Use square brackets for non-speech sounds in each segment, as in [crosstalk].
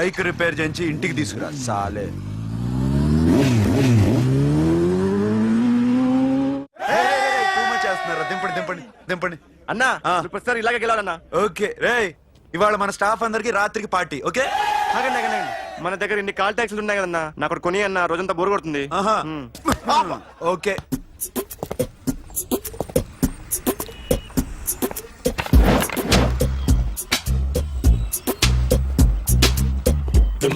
Bike repair చేయించి ఇంటికి తీసుకురా. సాలే. చేస్తున్నారా? దింపండి దింపండి దింపండి. అన్నా. ప్రతిసారి ఇలాగే గెలవాలన్నా. ఓకే. రే ఇవాళ మన స్టాఫ్ అందరికి రాత్రికి పార్టీ ఓకే? ఆగండి ఆగండి ఆగండి. మన దగ్గర ఇన్ని కాల్ ట్యాక్సీలు ఉన్నాయి కదన్నా. నాకు ఒకటి కొని అన్న రోజంతా బోరు కొడుతుంది. ఆహా. ఓకే. హలో?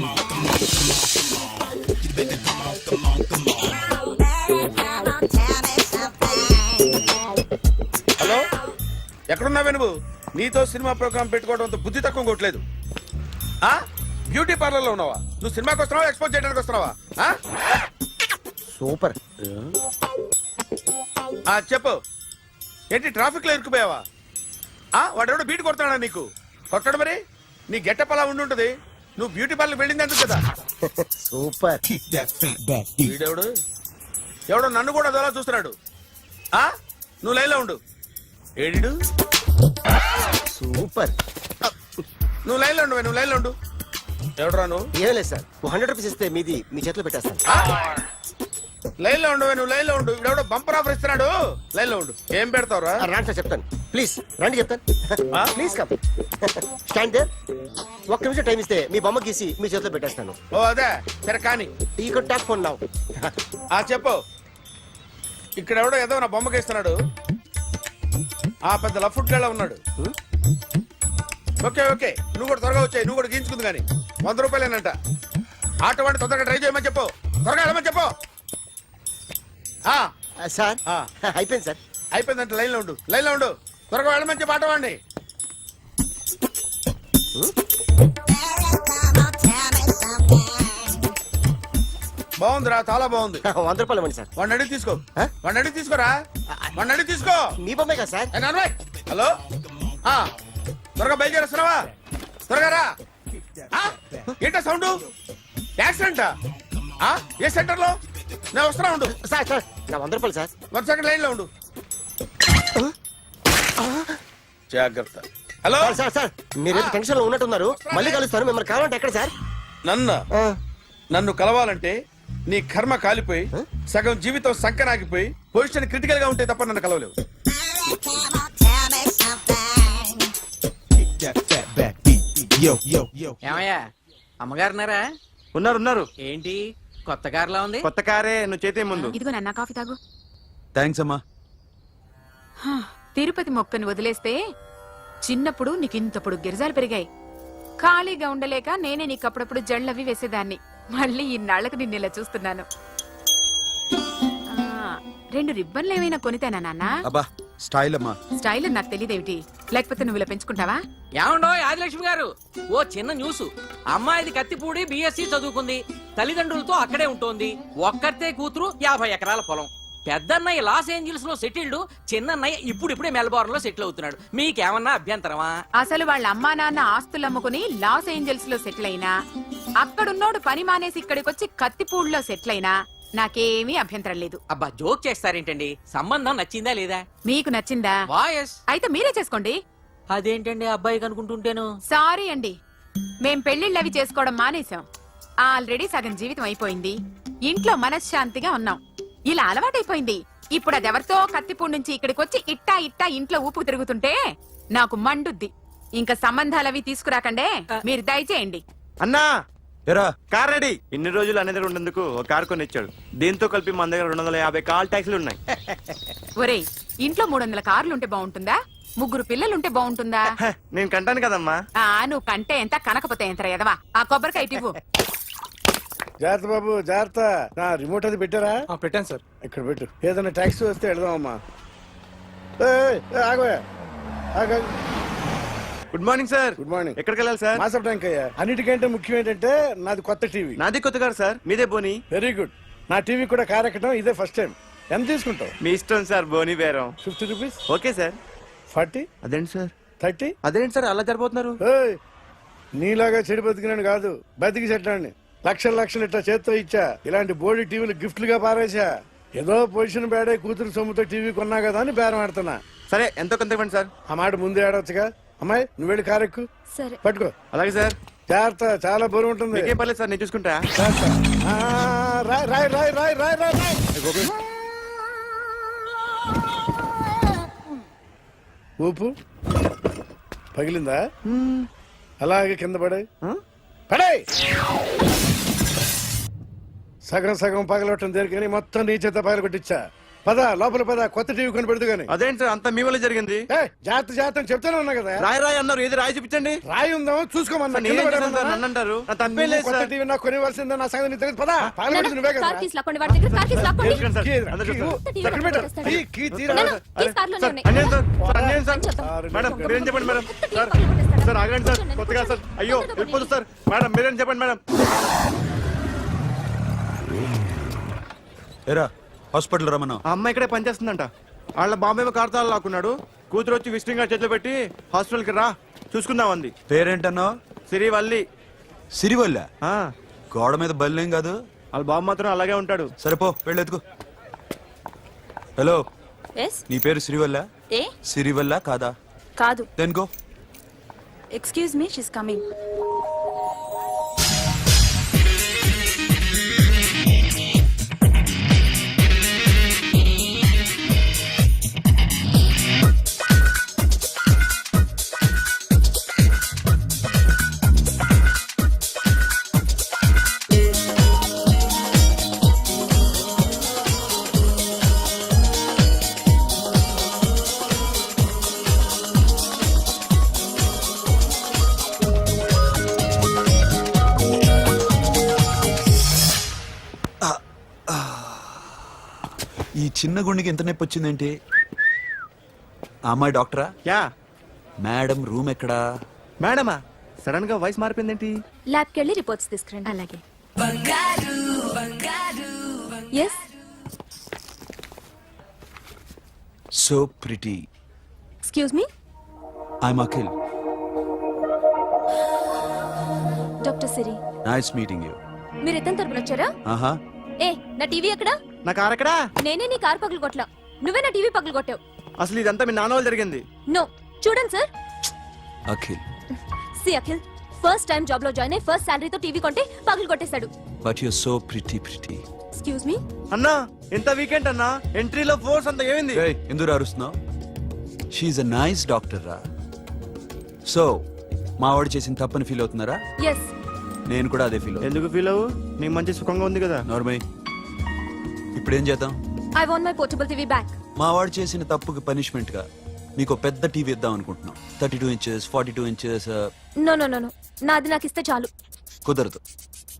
ఎక్కడున్నావే నువ్వు? నీతో సినిమా ప్రోగ్రామ్ పెట్టుకోవడంతో బుద్ధి తక్కువ కొట్టలేదు. ఆ? బ్యూటీ పార్లర్లో ఉన్నావా? నువ్వు సినిమాకి వస్తున్నావా? ఎక్స్పోజ్ చేయడానికి వస్తున్నావా? ఆ? సూపర్. ఆ, చెప్పు. ఏంటి ట్రాఫిక్లో ఇరుక్కుపోయావా? ఆ వాడెవడో బీట్ కొడతాడా నీకు? కొట్టడు మరి? నీ గెట్టప్ అలా ఉండి ఉంటుంది నువ్వు బ్యూటీ పార్లర్ వెళ్ళింది ఎందుకు కదా. సూపర్. వీడెవడు ఎవడో నన్ను కూడా అదోలా చూస్తున్నాడు. ఆ? నువ్వు లైన్లో ఉండు. ఏడిడు? సూపర్. నువ్వు లైన్లో ఉండు నువ్వు లైన్లో ఉండు. ఎవడరా నువ్వు? ఏం లేదు సార్. హండ్రెడ్ రూపీస్ ఇస్తే మీది మీ చేతిలో పెట్టేస్తాను. లైన్లో ఉండు నువ్వు లైన్లో ఉండు. ఇవిడెవడో బంపర్ ఆఫర్ ఇస్తున్నాడు. లైన్లో ఉండు. ఏం పెడతావురా? ఆ, రాండి సార్ చెప్తాను. ప్లీజ్ రండి చెప్తాను? ప్లీజ్ కమ్ స్టాండ్ దేర్ ఒక్క నిమిషం టైం ఇస్తే మీ బొమ్మ గీసి మీ చేతిలో పెట్టేస్తాను. ఓ అదే. సరే కానీ. ఈ కొట్ టాక్ ఫోన్ నావు ఆ చెప్పు. ఇక్కడ ఎవడో ఏదో నా బొమ్మకి ఇస్తున్నాడు ఆ పెద్ద లఫుట్ గళ్ళ ఉన్నాడు. Okay okay. నువ్వు కూడా త్వరగా వచ్చాయి. నువ్వు కూడా గీంచుకుంది కానీ. వంద రూపాయలేనంట. ఆటో వాడిని తొందరగా ట్రై చేయమని చెప్పు. త్వరగా వెళ్ళమని చెప్పు. సార్. అయిపోయింది సార్. అయిపోయిందంట లైన్లో ఉండు. లైన్లో ఉండు. త్వరగా వెళ్ళమని చెప్పు ఆటో వాడిని బాగుందిరా చాలా బాగుంది. [laughs] వంద రూపాయలు ఇవ్వండి సార్. వాడిని అడిగి తీసుకో. ఆ? వాడిని అడిగి తీసుకోరా? వాడిని అడిగి తీసుకో. మీ బొమ్మే కదా సార్? ఏ నాన్నబాయ్, హలో? ఆ, త్వరగా బయలుదేరేస్తున్నావా? త్వరగా రా. ఏంటా సౌండ్? యాక్సిడెంట్? ఏ సెంటర్లో నేను వస్తున్నా ఉండు. సార్ సార్ నా వంద రూపాయలు సార్. వన్ సెకండ్ లైన్లో ఉండు జాగ్రత్త. హలో? సార్ సార్ సార్ మీరు ఏదో టెన్షన్లో ఉన్నట్టున్నారు మళ్ళీ కలుస్తాను మిమ్మల్ని కావాలంటే ఎక్కడ సార్? నన్ను నన్ను కలవాలంటే నీ కర్మ కాలిపోయి సగం జీవితం సంకనాగిపోయి పొజిషన్ క్రిటికల్గా ఉంటే తప్ప నన్ను కలవలేవు. ఏమయ్యా? అమ్మగారున్నారా? ఉన్నారు ఉన్నారు. ఏంటి? కొత్త కారులా ఉంది? కొత్త కారే నువ్వు చేతే ముందు. ఇదిగో నాన్న కాఫీ తాగు. థ్యాంక్స్ అమ్మా. హా, తిరుపతి మొక్కను వదిలేస్తే చిన్నప్పుడు నీకింతప్పుడు గిరిజాలు పెరిగాయి. ఖాళీగా ఉండలేక నేనే నీకు అప్పుడప్పుడు జళ్ళవి వేసేదాన్ని. మళ్ళీ ఇన్నాళ్ళకు నిన్ను ఇలా చూస్తున్నాను. ఆ, రెండు రిబ్బన్లు ఏమైనా కొనితేనా నాన్న? అబ్బా స్టైల్ అమ్మా స్టైల్ నాకు తెలియదేమిటి లేకపోతే నువ్వు ఇలా పెంచుకుంటావా? ఏమండో ఆదిలక్ష్మి గారు? ఓ చిన్న న్యూస్. అమ్మాయిది కత్తిపూడి బిఎస్సి చదువుకుంది. తల్లిదండ్రులతో అక్కడే ఉంటోంది. ఒక్కతే కూతురు యాభై ఎకరాల పొలం. పెద్దన్నయ్య లాస్ ఏంజల్స్లో సెటిల్డ్ చిన్నన్నయ్య ఇప్పుడిప్పుడే మెల్బోర్న్లో సెటిల్ అవుతున్నాడు. మీకేమన్నా అభ్యంతరమా? అసలు వాళ్ళ అమ్మా నాన్న ఆస్తులు అమ్ముకుని లాస్ ఏంజల్స్లో సెటిల్ అయినా అక్కడున్నోడు పని మానేసి ఇక్కడికొచ్చి కత్తిపూడిలో సెటిల్ అయినా నాకేమీ అభ్యంతరం లేదు. అబ్బా జోక్ చేస్తారేంటండి? సంబంధం నచ్చిందా లేదా? మీకు నచ్చిందా? వాయస్. అయితే మీరే చేసుకోండి. అదేంటండి అబ్బాయి అనుకుంటుంటేను సారీ అండి. మేం పెళ్ళిళ్ళు అవి చేసుకోవడం మానేశాం. ఆల్రెడీ సగం జీవితం అయిపోయింది. ఇంట్లో మనశ్శాంతిగా ఉన్నాం. ఇలా అలవాటైపోయింది. ఇప్పుడు అదెవరితో కత్తిపూడి నుంచి ఇక్కడికి వచ్చి ఇట్టా ఇట్టా ఇంట్లో ఊపు తిరుగుతుంటే నాకు మండుద్ది. ఇంకా సంబంధాలవి తీసుకురాకండే. మీరు దయచేయండి. అన్నా ఎరా కార్ రెడీ. ఇన్ని రోజులు అనే దగ్గర ఉండేందుకు ఒక కార్ కొని ఇచ్చాడు దీంతో కలిపి మన దగ్గర రెండు వందల యాభై కాల్ ట్యాక్సీలు ఉన్నాయి. [laughs] ఒరేయ్ ఇంట్లో మూడు వందల కార్లుంటే బాగుంటుందా ముగ్గురు పిల్లలుంటే బాగుంటుందా నేను కంటాను కదమ్మా. ఆ నువ్వు కంటే ఎంత కనకపోతే ఎంత ఎదవా? ఆ కొబ్బరికాయ ఇటు ఇవ్వు. [laughs] జాగ్రత్త బాబు జాగ్రత్త. నా రిమోట్ అది పెట్టారా? పెట్టాను సార్. ఇక్కడ పెట్టు. ఏదైనా ట్యాక్సీ వస్తే వెళదామమ్మా. ఆగోయా ఆగు. Good morning sir good morning ఎక్కడికి వెళ్ళాలి సార్ మాసప్ ట్యాంక్ అయ్యా. అన్నిటికంటే ముఖ్యం ఏంటంటే నాది కొత్త టీవీ. నాది కొత్త కారు సార్ మీదే బోని. వెరీ గుడ్ నా టీవీ కూడా కార్ ఎక్కడం ఇదే ఫస్ట్ టైం ఎంత తీసుకుంటావు? మీ ఇష్టం సార్ బోని బేరం fifty rupees okay sir forty అదేంటి సార్ థర్టీ అదేంటి సార్ అలా జరిపోతున్నారు నీలాగా చెడు బతికినాను కాదు. బతికి చెట్లాన్ని లక్షల లక్షలు ఇట్లా చేత్తో ఇచ్చా. ఇలాంటి బోడి టీవీలు గిఫ్ట్లుగా పారేసా ఏదో పొజిషన్ బేడే కూతురు సొమ్ముతో టీవీ కొన్నా కదా అని బేరం ఆడుతున్నా. సరే ఎంతో కొంత ఇవ్వండి సార్? ఆ మాట ముందే ఆడవచ్చుగా అమ్మాయి నువ్వు వెళ్ళి కారు ఎక్కు. సరే. పట్టుకో. అలాగే సార్. జాగ్రత్త చాలా బరువు ఉంటుంది. మీకేం పర్లేదు సార్ నేను చూసుకుంటా. జాగ్రత్త. ఆ, రాయ్ రాయ్ రాయ్ రాయ్ రాయ్ రాయ్ రాయ్. ఊపు. పగిలిందా? అలాగే కింద పడే పడే సగం సగం పగలవటం దేనికని మొత్తం నీ చేత పగల కొట్టించా పద లోపల పద కొత్త టీవీ కొని పెడదు గాని అదేంటి సార్ అంతా మీ వల్ల జరిగింది జాగ్రత్త అని చెప్తానే ఉన్నా కదా రాయి రాయి అన్నారు ఏది రాయి చూపించండి రాయి ఉందామో చూసుకోమన్నా సార్, కింద నేనేం చేశాను సార్? పడేమన్నా? నన్ను అంటారు నా తప్పేం నువ్వు లేదు కొత్త టీవీ నాకు కొనివ్వాల్సిందే నా సంగతి తెలియదు పద పగలగొట్టింది నువ్వే కదా మీరేం చెప్పండి మేడం సార్? సార్ ఆగండి సార్ కొత్తగా సార్. అయ్యో. వెళ్ళిపోతుంది సార్ మేడం మీరేం చెప్పండి మేడం ఏరా హాస్పిటల్ రమ్మను. ఆ అమ్మాయి ఇక్కడే పనిచేస్తుందంట. వాళ్ళ బాంబే కార్తాలు లాక్కున్నాడు. కూతురు వచ్చి విజిటింగ్ కార్డ్ చేతిలో పెట్టి హాస్పిటల్కి రా చూసుకుందాం అంది. వల్లి సిరివల్ల. ఆ, గోడ మీద బల్లేం కాదు? వాళ్ళ బాబు మాత్రం అలాగే ఉంటాడు. సరిపో వెళ్ళెత్తుకో హలో. ఎస్ నీ పేరు సిరివల్ల? ఏ? సిరివల్ల కాదా? కాదు. Then go excuse me she's coming ఈ చిన్న గుండెకి ఎంత నొప్పి వచ్చిందేంటి? ఆ అమ్మాయి డాక్టరా? యా. మేడం రూమ్ ఎక్కడా? మేడమా? సడన్గా వాయిస్ మారిపోయిందేంటి? ల్యాబ్కి వెళ్ళి రిపోర్ట్స్ తీసుకురండి. అలాగే. Yes so pretty excuse me I'm Akhil doctor Siri nice meeting you మీరు ఎత్తని తరపున వచ్చారా? ఆహా ఏ నా టీవీ ఎక్కడా? నా కార్ ఎక్కడా? నేనే నీ కార్ పగలు కొట్టలా నువ్వే నా టీవీ పగలు కొట్టావు. అసలు ఇదంతా మీ నాన్న వాళ్ళు జరిగింది? నో. చూడండి sir. Akhil. See Akhil first time జాబ్లో జాయిన్ అయ్యి ఫస్ట్ శాలరీతో టీవీ కొంటే పగలు కొట్టేశాడు. But you so pretty pretty excuse me అన్నా ఎంత వీకెండ్ అన్నా ఎంట్రీలో ఫోర్స్ అంత ఏమైంది? ఎందుకు అరుస్తున్నావు షీఈ్ అ నైస్ డాక్టర్ రా. సో మావాడు చేసిన తప్పని ఫీల్ అవుతున్నారా? ఎస్ నేను కూడా అదే ఫీల్ అవుతున్నా. ఎందుకు ఫీల్ అవ్వు? నీకు మంచి సుఖంగా ఉంది కదా. నార్మల్ ఇప్పుడు ఏం చేద్దాం I want my portable TV back మావాడు చేసిన తప్పుకి పనిష్మెంట్గా మీకు పెద్ద టీవీ ఇద్దాం అనుకుంటున్నాం. Thirty two inches forty two inches no no no no నాది నాకు ఇస్తే చాలు. కుదరదు.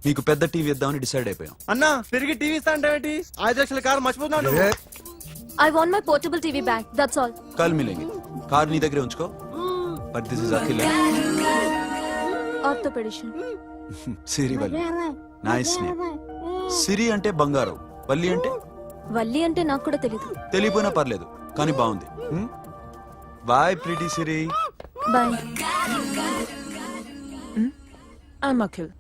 మీకు పెద్ద టీవీ ఇద్దామని డిసైడ్ అయిపోయాం. అన్నా తిరిగి టీవీ ఇస్తా అంటే ఏంటి? ఐదు లక్షల car మర్చిపోతున్నాడు I want my portable TV back that's all call మిలేంగి కార్ నీ దగ్గరే ఉంచుకో. But this is Akhil orthopaedician Siri Valli. Nice name Siri అంటే బంగారం. వల్లి అంటే? వల్లి అంటే నాకు కూడా తెలియదు తెలియపోయినా పర్లేదు కానీ బాగుంది. Bye pretty Siri. Bye. I'm Akhil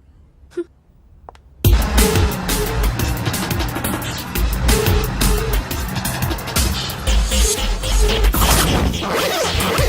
[laughs]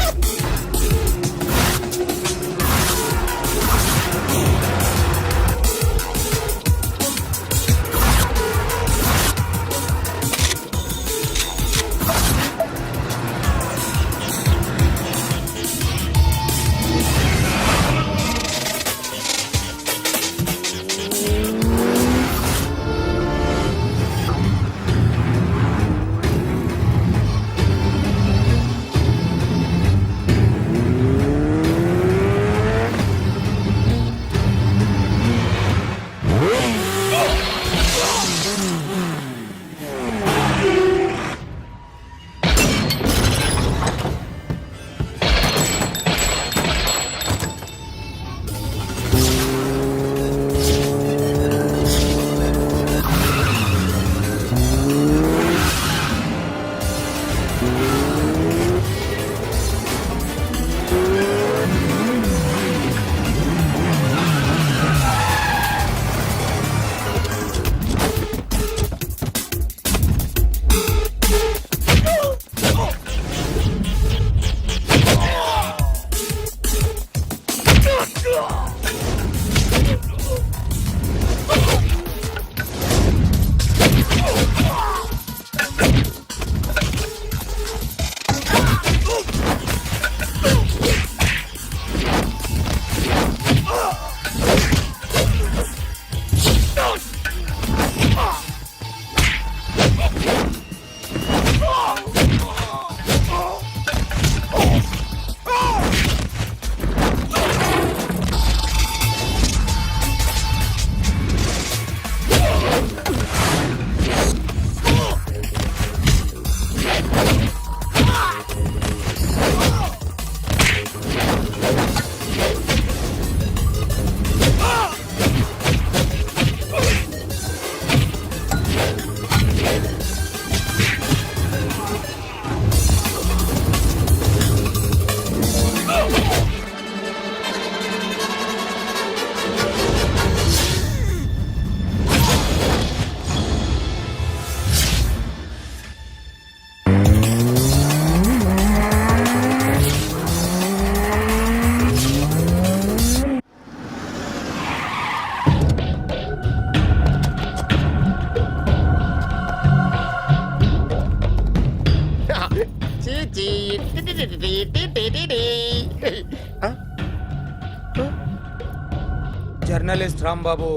Rambabu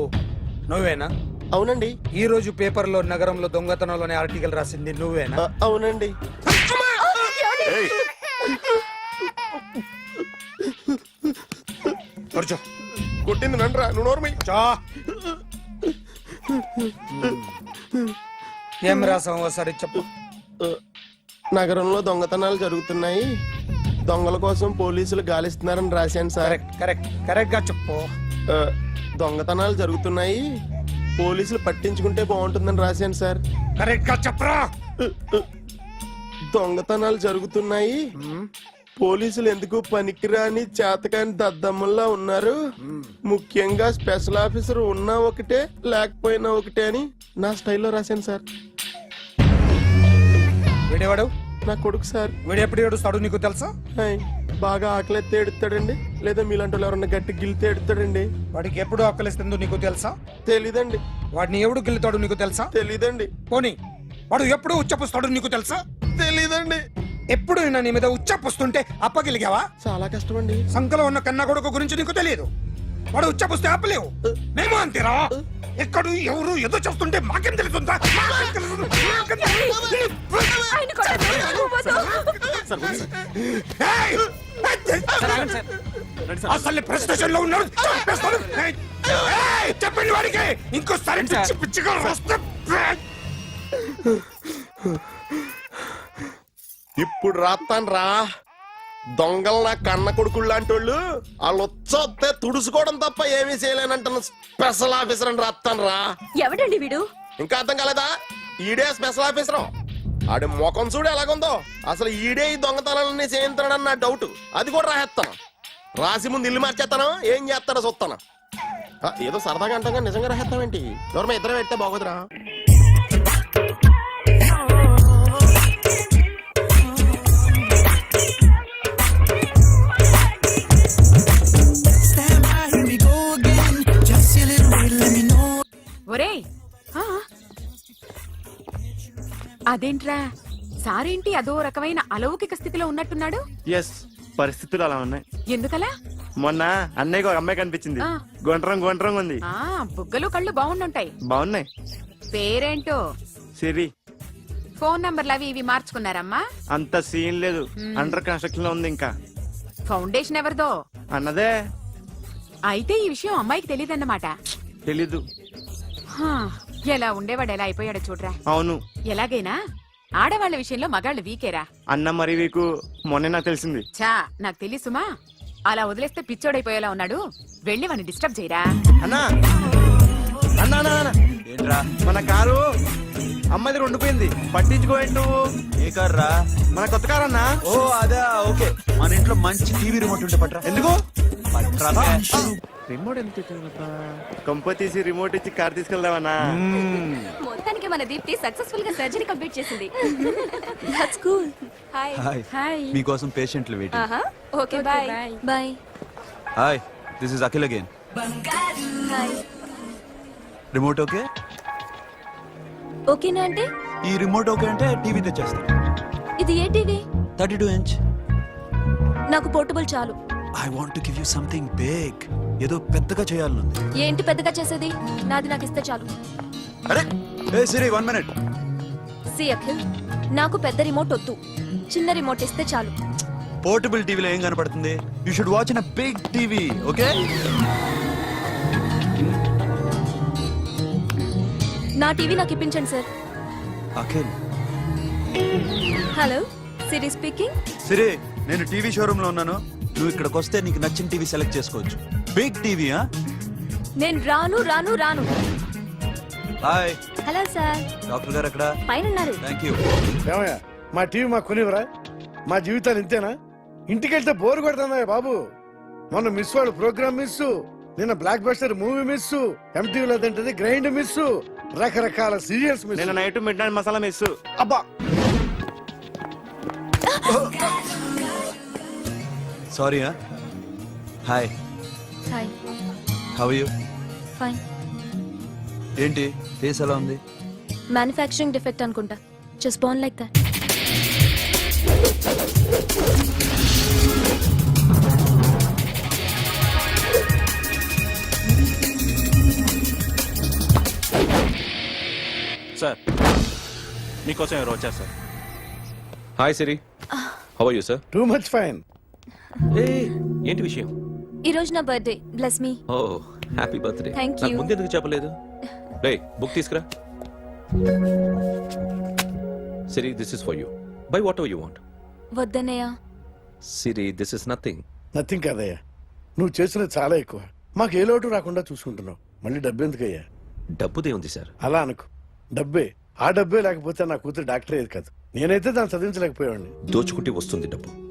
నువ్వేనా? అవునండి. ఈ రోజు పేపర్లో నగరంలో దొంగతనంలోనే ఆర్టికల్ రాసింది నువ్వేనా? అవునండి. కూర్చో కొట్టింది నండ్రా నువ్వు నోర్మి చా. ఏం రాసావు ఒకసారి చెప్పు. నగరంలో దొంగతనాలు జరుగుతున్నాయి. దొంగల కోసం పోలీసులు గాలిస్తున్నారని రాశాను సార్. కరెక్ట్ కరెక్ట్ కరెక్ట్గా చెప్పు దొంగతనాలు జరుగుతున్నాయి. పోలీసులు పట్టించుకుంటే బాగుంటుందని రాశాను సార్. కరెక్ట్గా చెప్పరా? దొంగతనాలు జరుగుతున్నాయి. పోలీసులు ఎందుకు పనికిరాని చేతకాని దద్దమ్మల్లా ఉన్నారు? ముఖ్యంగా స్పెషల్ ఆఫీసర్ ఉన్నా ఒకటే లేకపోయినా ఒకటే అని నా స్టైల్లో రాశాను సార్. వీడేవాడు? నా కొడుకు సార్. వీడు ఎప్పుడు ఏడుస్తాడు నీకు తెలుసా? హాయ్, బాగా ఆకలిస్తే ఎడుతాడండి లేదా మీలాంటి వాళ్ళు ఎవరన్నా గట్టి గిల్తే ఎడుతాడండి వాడికి ఎప్పుడు ఆకలిస్తుందో నీకు తెలుసా? తెలీదండి. వాడిని ఎవడు గిల్లుతాడు నీకు తెలుసా? తెలీదండి. పోనీ వాడు ఎప్పుడు ఉచ్చపుస్తాడు నీకు తెలుసా? తెలీదండి. ఎప్పుడు నిన్న నీ మీద ఉచ్చపుస్తుంటే అప్పగిలిగావా? చాలా కష్టమండి. సంకలో ఉన్న కన్న కొడుకు గురించి నీకు తెలియదు. వాడు ఉచ్చపుస్తే ఆపలేవు. మేము అంతేరా? ఎక్కడు ఎవరు ఏదో చెప్తుంటే మాకేం తెలుస్తుందా? మాకేం తెలుస్తుంది? మాకేం తెలుస్తుంది? ఆయన కొట్టొద్దు. వద్దు. ఏయ్! అసలు ప్రెస్ స్టేషన్లో ఉన్నాడు చంపేస్తాను. ఏయ్! ఏయ్! చెప్పండి వాడికి. ఇంకోసారి పిచ్చి పిచ్చిగా వస్తే ఇప్పుడు రాత్తాను రా. దొంగలు నా కన్న కొడుకులు లాంటి వాళ్ళు వాళ్ళు వచ్చొస్తే తుడుచుకోవడం తప్ప ఏమీ చేయలేనంటున్న స్పెషల్ ఆఫీసర్ అని రాత్తాను రా. ఎవడండి వీడు? ఇంకా అర్థం కాలేదా? ఈడే స్పెషల్ ఆఫీసర్ ఆడి ముఖం చూడు ఎలాగుందో. అసలు ఈడే ఈ దొంగతనాలన్నీ చేయించాడని నా డౌట్ అది కూడా రాసేస్తాను. రాసి ముందు ఇల్లు మార్చేస్తాను. ఏం చేస్తారో చూస్తాను. ఆ, ఏదో సరదాగా అంటాం నిజంగా రాసేస్తామేంటి ఎవరమ్మా ఇద్దరం పెడితే బాగోదురా. ఒరేయ్ అదేంట్రా? సారేంటి అదో రకమైన అలౌకిక స్థితిలో ఉన్నట్టున్నాడు? ఎస్ పరిస్థితులు అలా ఉన్నాయి. ఎందుకలా? మొన్న అన్నయ్యకి ఒక అమ్మాయి కనిపించింది. ఆ. గుండ్రం గుండ్రం ఉంది. ఆ బుగ్గలు కళ్ళు బాగుండుంటాయి. బాగున్నాయి. పేరేంటో? సిరి. ఫోన్ నంబర్లు అవి ఇవి మార్చుకున్నారమ్మా? అంత సీన్ లేదు. అండర్ కన్స్ట్రక్షన్లో ఉంది ఇంకా. ఫౌండేషన్ ఎవరిదో? అన్నదే. అయితే ఈ విషయం అమ్మాయికి తెలియదన్నమాట తెలీదు. హా, ఎలా ఉండేవాడు ఎలా అయిపోయాడో చూడరా. అవును. ఎలాగైనా ఆడవాళ్ళ విషయంలో మగాళ్ళు వీకేరా. అన్న మరి వీకు మొన్నే నాకు తెలిసింది. చా నాకు తెలుసుమా అలా వదిలేస్తే పిచ్చోడైపోయేలా ఉన్నాడు. వెళ్ళి వాడిని డిస్టర్బ్ చేయరా. అన్నా. అన్నా అన్నా, అన్నా. ఏంట్రా? మన కారు. అమ్మాయిది ఉండిపోయింది పట్టించుకోండి నువ్వు ఏ కార్ రా మన కొత్త కారు అన్నా ఓ అదా ఓకే. మన ఇంట్లో మంచి టీవీ రిమోట్ ఉంటే పట్రా. ఎందుకు? బే. రిమోట్ ఎంత కంప తీసి రిమోట్ ఇచ్చి కార్ తీసుకెళ్దామన్నా? మొత్తానికి మన దీప్తి సక్సెస్ఫుల్గా సర్జరీ కంప్లీట్ చేసింది. దట్స్ కూల్ హాయ్ హాయ్ మీకోసం పేషెంట్లు వెయిటింగ్ ఆహా okay bye bye hi this is Akhil again remote okay ఓకేనా అంటే? ఈ రిమోట్ ఓకే అంటే టీవీ తెచ్చేస్తాను ఇది ఏ టీవీ? Thirty two inch. నాకు పోర్టబుల్ చాలు. I want to give you something big ఏదో పెద్దగా చేయాలనుంది. ఏంటి పెద్దగా చేసేది? నాది నాకు ఇస్తే చాలు. అరే ఏ Siri one minute see Akhil నాకు పెద్ద రిమోట్ వద్దు. చిన్న రిమోట్ ఇస్తే చాలు. పోర్టబుల్ టీవీలో ఏం కనపడుతుంది? You should watch in a big TV okay నా టీవీ నాకు ఇప్పించండి sir. Akhil. Hello Siri speaking. Siri నేను టీవీ షోరూమ్లో ఉన్నాను. నువ్వు ఇక్కడికి వస్తే నీకు నచ్చిన టీవీ సెలెక్ట్ చేసుకోవచ్చు. బిగ్ టీవీ నేను రాను రాను రాను. హాయ్. Hello sir. డాక్టర్ గారు అక్కడ పైన ఉన్నారు థ్యాంక్ యూ. ఏమయ్యా మా టీవీ మాకు కొనివరా మా జీవితాలు ఇంతేనా? ఇంటికి వెళ్తే బోర్ కొడుతుందా బాబు. మొన్న మిస్ వాళ్ళు ప్రోగ్రామ్ మిస్ నిన్న బ్లాక్ బస్టర్ మూవీ మిస్ ఎంటీవీలో తింటది గ్రైండ్ మిస్ రకరకాల సీరియల్స్ మిస్ నేను night midnight masala miss. అబ్బా. Sorry hi hi how you fine ఏంటి ఫేస్ ఎలా ఉంది? మ్యానుఫ్యాక్చరింగ్ డిఫెక్ట్ అనుకుంటా. జస్ట్ బోన్ లైక్ దట్ మీకోసం ఎవరు వచ్చారు sir. Hi Siri. How are you sir too much fine ఏ ఏంటి విషయం? ఈ రోజు నా birthday bless me oh happy birthday Thank నాకు you. ముందు ఎందుకు చెప్పలేదు? రే బుక్ తీసుకురా. Siri this is for you buy whatever you want వద్దన్నయ్య. Siri this is nothing nothing కాదయ్యా. నువ్వు చేసినది చాలా ఎక్కువ. మాకు ఏ లోటు రాకుండా చూసుకుంటున్నావు. మళ్ళీ డబ్బు ఎందుకయ్యా? డబ్బుదే ఉంది సార్. అలా అనుకో. డబ్బే. ఆ డబ్బే లేకపోతే నా కూతురు డాక్టర్ అయ్యేది కాదు. నేనైతే దాన్ని చదివించలేకపోయాడిని దోచుకుంటే వస్తుంది డబ్బు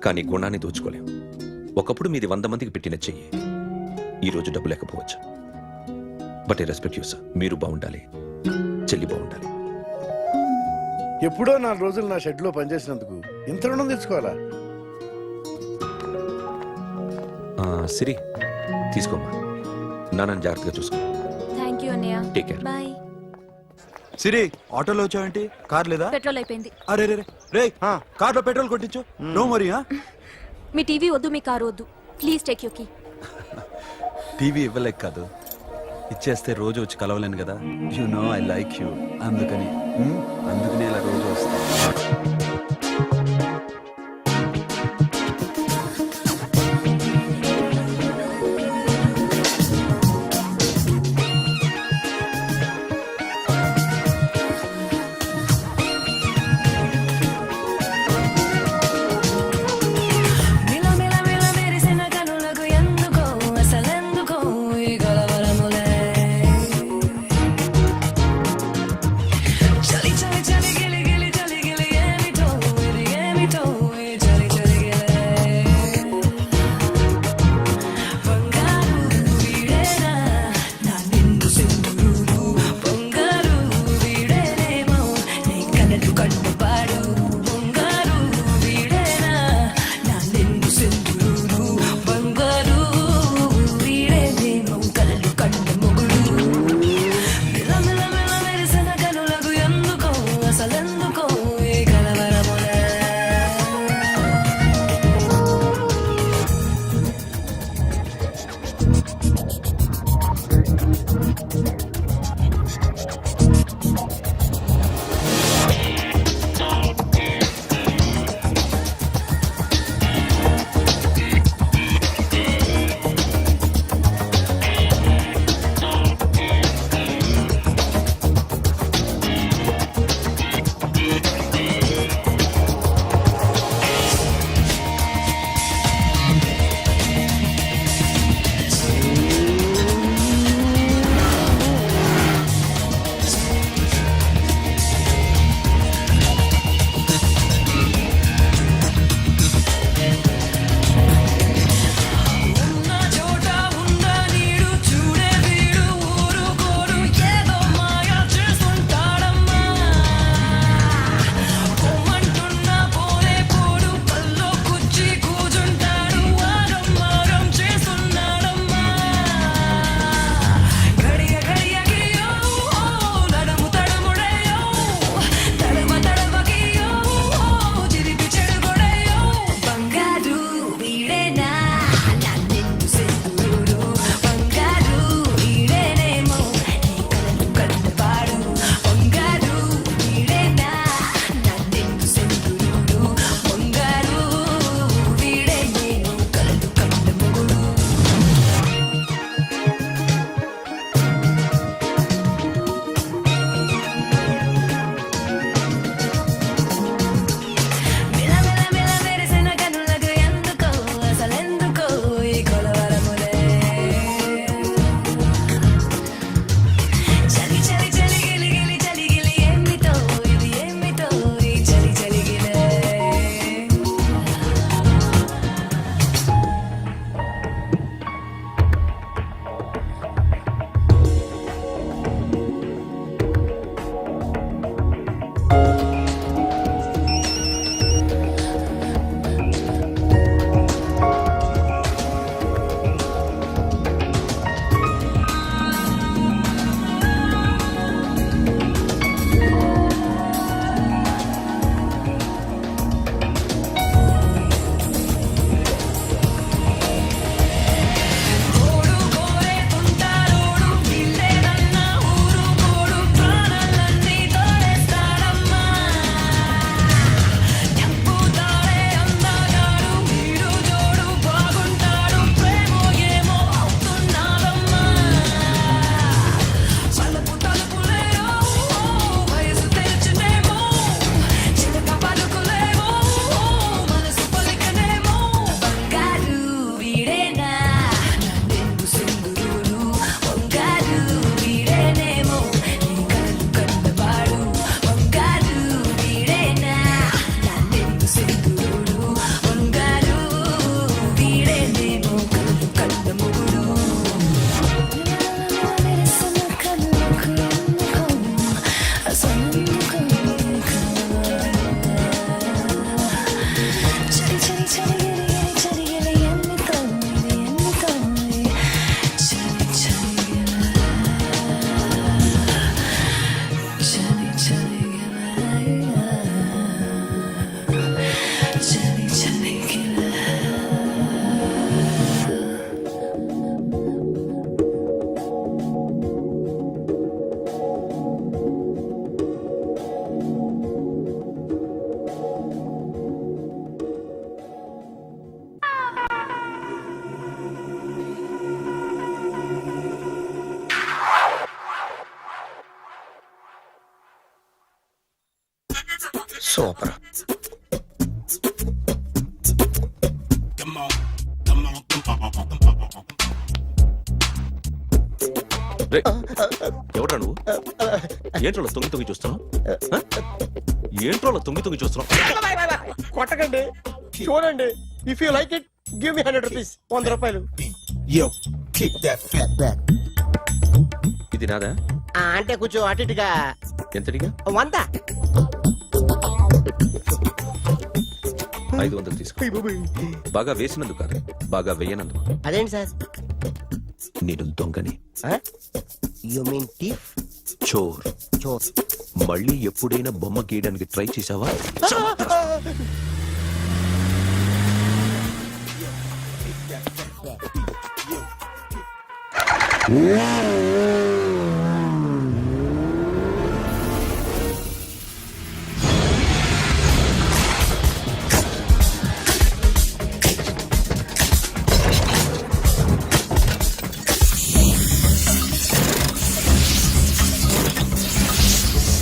కానీ గుణాన్ని దోచుకోలేం. ఒకప్పుడు మీది వంద మందికి పెట్టిన చెయ్యి. ఈ రోజు డబ్బు లేకపోవచ్చు. But I respect you sir. మీరు బాగుండాలి. చెల్లి బాగుండాలి. ఎప్పుడో నాలుగు రోజులు నా షెడ్లో పనిచేసినందుకు ఇంత రుణం తెచ్చుకోవాలా? ఆ, సిరి తీసుకోమ్మా. నాన్నని జాగ్రత్తగా చూసుకో. థ్యాంక్ యూ అన్నయ్య. టేక్ కేర్ బాయ్ సిరి ఆటోలో వచ్చావేంటి? కార్ లేదా? పెట్రోల్ అయిపోయింది. అరే రే రే రే కార్లో పెట్రోల్ కొట్టించు. నో మరి మీ టీవీ వద్దు మీ కారు వద్దు. Please take you key TV ఇవ్వలేక కాదు. ఇచ్చేస్తే రోజు వచ్చి కలవలేను కదా. You know I like you అందుకని? అందుకని ఇలా రోజు వస్తా ఏంట్రోలో తొంగి తొంగి చూస్తున్నావు? ఏంట్రోలో తొంగి తొంగి చూస్తున్నావు? కొట్టకండి. చూడండి. If you like it give me hundred rupees వంద రూపాయలు. ఇది నాదా? అంటే కొంచెం అటు ఇటుగా. ఎంతడిగా వంద. ఐదు వందలు తీసుకో. బాగా వేసినందుకు కాదు బాగా వేయనందుకు. అదేంటి సార్? నేను దొంగని. యు మీన్ టీఫ్ చోర్. చోర్. మళ్ళీ ఎప్పుడైనా బొమ్మ గీయడానికి ట్రై చేసావా